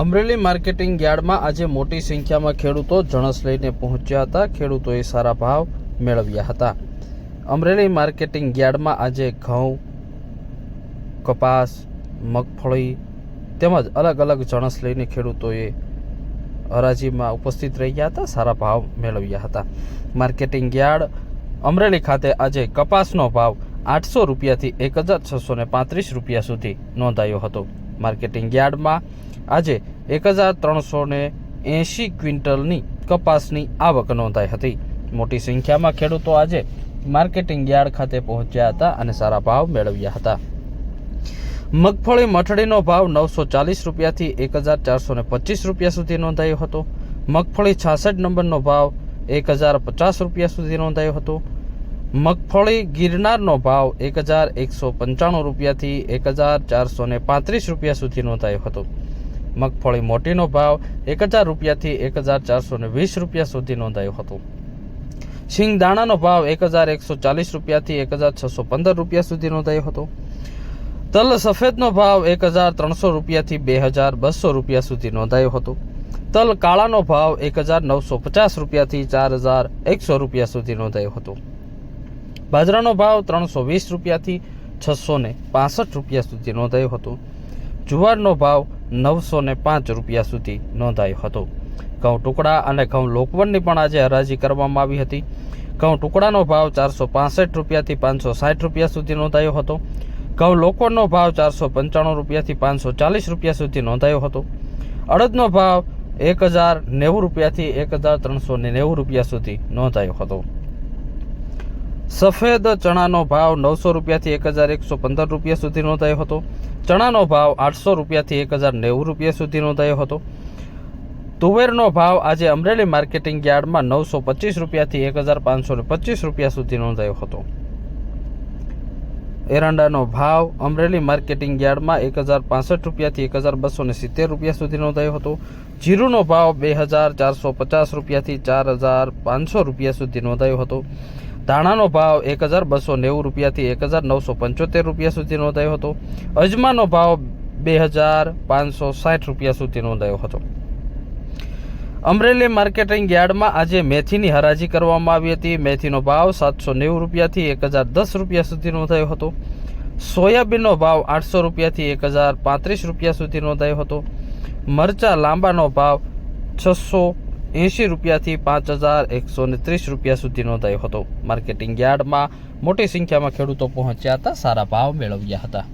Amreli marketing યાર્ડમાં આજે મોટી સંખ્યામાં ખેડૂતો જણસ લઈને પહોંચ્યા હતા. ખેડૂતોએ સારા ભાવ મેળવ્યા હતા. અમરેલી માર્કેટિંગ યાર્ડમાં આજે ઘઉં, કપાસ, મગફળી તેમજ અલગ અલગ જણસ લઈને ખેડૂતોએ હરાજીમાં ઉપસ્થિત રહ્યા હતા, સારા ભાવ મેળવ્યા હતા. માર્કેટિંગ યાર્ડ અમરેલી ખાતે આજે કપાસનો ભાવ આઠસો રૂપિયાથી એક હજાર છસો પાંત્રીસ રૂપિયા સુધી નોંધાયો હતો. માર્કેટિંગ યાર્ડમાં આજે એક હજાર ત્રણસો એંશી ક્વિન્ટલની કપાસની આવક નોંધાઈ હતી. મોટી સંખ્યામાં ખેડૂતો આજે માર્કેટિંગ યાર્ડ ખાતે પહોંચ્યા હતા અને સારા ભાવ મેળવ્યા હતા. મગફળી મઠડીનો ભાવ નવસો ચાલીસ રૂપિયાથી એક હજાર ચારસો ને પચીસ રૂપિયા સુધી નોંધાયો હતો. મગફળી છાસઠ નંબરનો ભાવ એક હજાર પચાસ રૂપિયા સુધી નોંધાયો હતો. મગફળી ગિરનારનો ભાવ એક હજાર એકસો પંચાણું રૂપિયાથી એક હજાર ચારસો ને પાંત્રીસ રૂપિયા સુધી નોંધાયો હતો. મગફળી મોટીનો ભાવ એક હજાર રૂપિયાથી એક હજાર ચારસો ને વીસ રૂપિયા સુધી નોંધાયો હતો. સિંગ દાણાનો ભાવ એક હજાર એકસો ચાલીસ રૂપિયાથી એક હજાર છસો પંદર રૂપિયા સુધી નોંધાયો હતો. તલ સફેદનો ભાવ એક હજાર ત્રણસો રૂપિયાથી બે હજાર બસો રૂપિયા સુધી નોંધાયો હતો. તલ કાળાનો ભાવ એક હજાર નવસો પચાસ રૂપિયાથી ચાર હજાર એકસો રૂપિયા સુધી નોંધાયો હતો. બાજરાનો ભાવ ત્રણસો વીસ રૂપિયાથી છસો ને રૂપિયા સુધી નોંધાયો હતો. જુવારનો ભાવ નવસો ને પાંચ રૂપિયા સુધી નોંધાયો હતો. ઘઉં ટુકડા અને ઘઉં લોકવનની પણ આજે હરાજી કરવામાં આવી હતી. ઘઉં ટુકડાનો ભાવ ચારસો પાસઠ રૂપિયાથી પાંચસો સાઠ રૂપિયા સુધી નોંધાયો હતો. ઘઉં લોકવનનો ભાવ ચારસો પંચાણું રૂપિયાથી પાંચસો ચાલીસ રૂપિયા સુધી નોંધાયો હતો. અડદનો ભાવ એક હજાર નેવું રૂપિયાથી એક હજાર ત્રણસો નેવું રૂપિયા સુધી નોંધાયો હતો. સફેદ ચણાનો ભાવ નવસો રૂપિયાથી એક હજાર એકસો પંદર રૂપિયા સુધી નોંધાયો હતો. ચણાનો ભાવ આઠસો રૂપિયાથી એક હજાર નેવું રૂપિયા સુધી નોંધાયો હતો. તુવેરનો ભાવ આજે અમરેલી માર્કેટિંગ યાર્ડમાં નવસો પચીસ રૂપિયાથી એક હજાર પાંચસો ને પચીસ રૂપિયા સુધી નોંધાયો હતો. એરંડાનો ભાવ અમરેલી માર્કેટિંગ યાર્ડમાં એક હજાર પાસઠ રૂપિયાથી એક હજાર બસો ને સિત્તેર રૂપિયા સુધી નોંધાયો હતો. જીરુનો ભાવ બે હજાર ચારસો પચાસ રૂપિયાથી ચાર હજાર પાંચસો રૂપિયા સુધી નોંધાયો હતો. ધાણાનો ભાવ એક હજાર બસો નેવું રૂપિયાથી એક હજાર નવસો પંચોતેર રૂપિયા સુધી નોંધાયો હતો. અજમાનો ભાવ બે હજાર પાંચસો સાઠ રૂપિયા સુધી નોંધાયો હતો. અમરેલી માર્કેટિંગ યાર્ડમાં આજે મેથીની હરાજી કરવામાં આવી હતી. મેથીનો ભાવ સાતસો નેવું રૂપિયાથી એક હજાર દસ રૂપિયા સુધી નોંધાયો હતો. સોયાબીનનો ભાવ આઠસો રૂપિયાથી એક હજાર પાંત્રીસ રૂપિયા સુધી નોંધાયો હતો. મરચા લાંબાનો ભાવ છસો એંશી રૂપિયાથી પાંચ હજાર એકસો ને ત્રીસ રૂપિયા સુધી નોંધાયો હતો. માર્કેટિંગ યાર્ડમાં મોટી સંખ્યામાં ખેડૂતો પહોંચ્યા હતા, સારા ભાવ મેળવ્યા હતા.